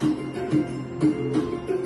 Thank you.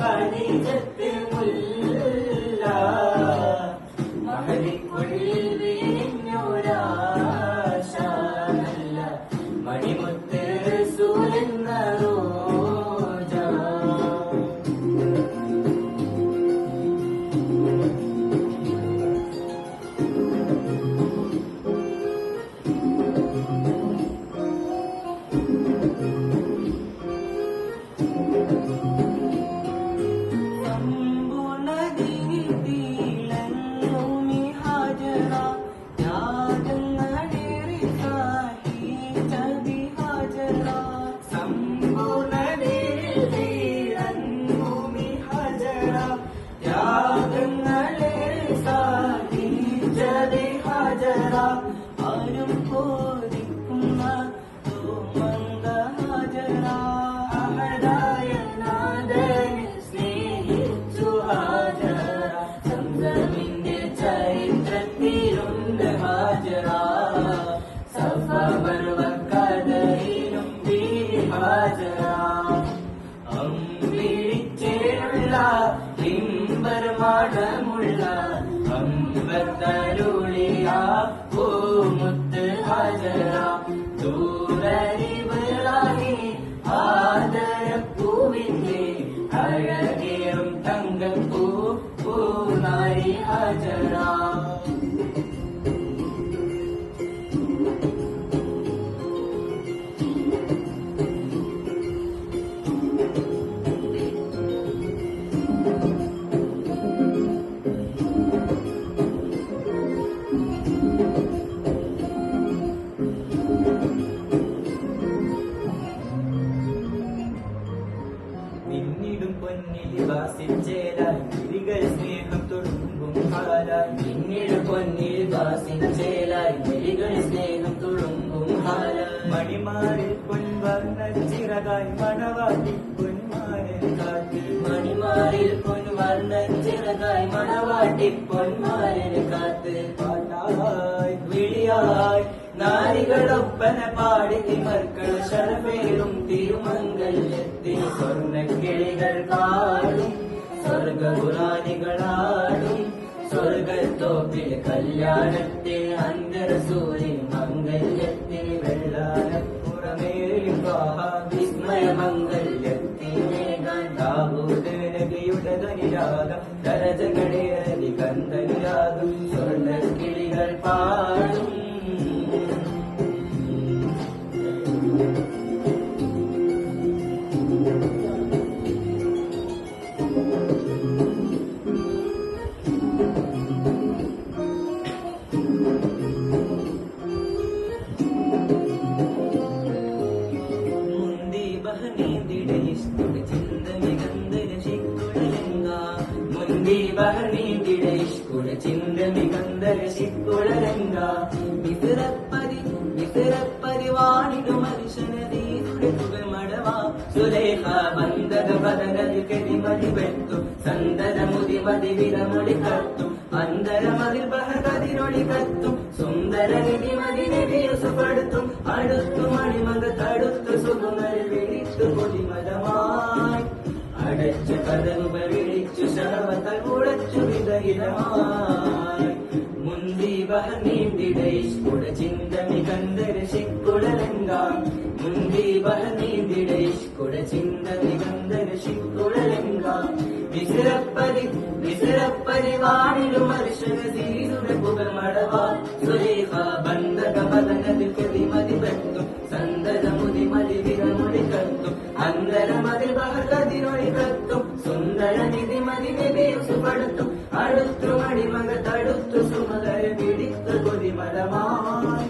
ഹരിജത്ത് മുല്ല பின்பருமாடமோ പിന്നിടും പൊന്നിൽ വാസിച്ചേലായി സ്നേഹം തൊടുമ്പും ഹാലായി പിന്നീട് പൊന്നിൽ വാസിച്ചേലായി കിളികൾ സ്നേഹം തൊടുമ്പും ഹാലായി മണിമാറിൽ പൊൻവർണ ചിറകായി മണവാട്ടി പൊന്മാരൻ കാട്ടി. മണിമാറിൽ പൊൻവർണ ചിറകായി മണവാട്ടി പൊന്മാരൻ കാത്ത്. പാട്ടായി വിളിയായി നാരികളൊപ്പന പാടി തിമർക്കൾ ശരപേരും തിരുമംഗല്യത്തിൽ സ്വർണക്കിളികൾ പാടും. സ്വർഗപുരാണികളാടും. സ്വർഗത്തോപ്പിൽ കല്യാണത്തിൽ അന്തരസൂര്യൻ മംഗല്യത്തിൽ വെള്ളാനപ്പുറമേറി വിസ്മയ മുന്തി ബഹനീന്തിടെ ഇഷ്കുട ചിന്ത വിസിറപ്പതി വാണിടു മനുഷ്യനീരുടെ സുഖമടവ സുലേഖ ബന്ധക ബദനതി കെതിമതി വെട്ടു. സന്തത മുതി മതി വിരമൊളി കത്തു അന്തരമതിൽ ബഹകതിരൊളി കത്തും സുന്ദര നിധി മതിനെ വീസുപെടുത്തും അടുത്തു മണിമക തടുത്തു പൊടിമലമായി അടച്ചു ശരവത്തൽ ഉടച്ചു വിതഹിതമായി മുന്തി ബഹനീന്തിടൈഷ്കുട ചിന്തമി കന്തര ശിക്കുടലങ്ങ ശിക്കുളലങ്ക മുന്തി ബഹനീന്തിടേഷ്കുട ചിന്ത നിബന്ധന ശിക്കുളലങ്ക വിസിറപ്പതി വിസിറപ്പതി വാണിലും മനുഷ്യന സീരുട പുകൾ മടവാ സുരേഖ ബന്ധക ബദനതിൽ അടുത്തു മടിമക തടുത്തു സുമകര പിടിത്ത കൊതിമലമായി.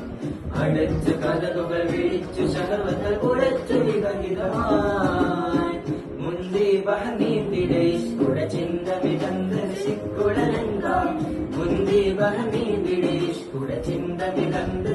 അടച്ചു കഥകുകൾ വിളിച്ചു ശഹവത കുടച്ചു വികഹിതമായി മുന്തി ബഹനീന്തിടേഷ്കുട ചിന്തമി ഗന്ധർശിക്കുടലങ്ക മുന്തി ചിന്ത ഗന്ധർശിക്കുടലങ്ക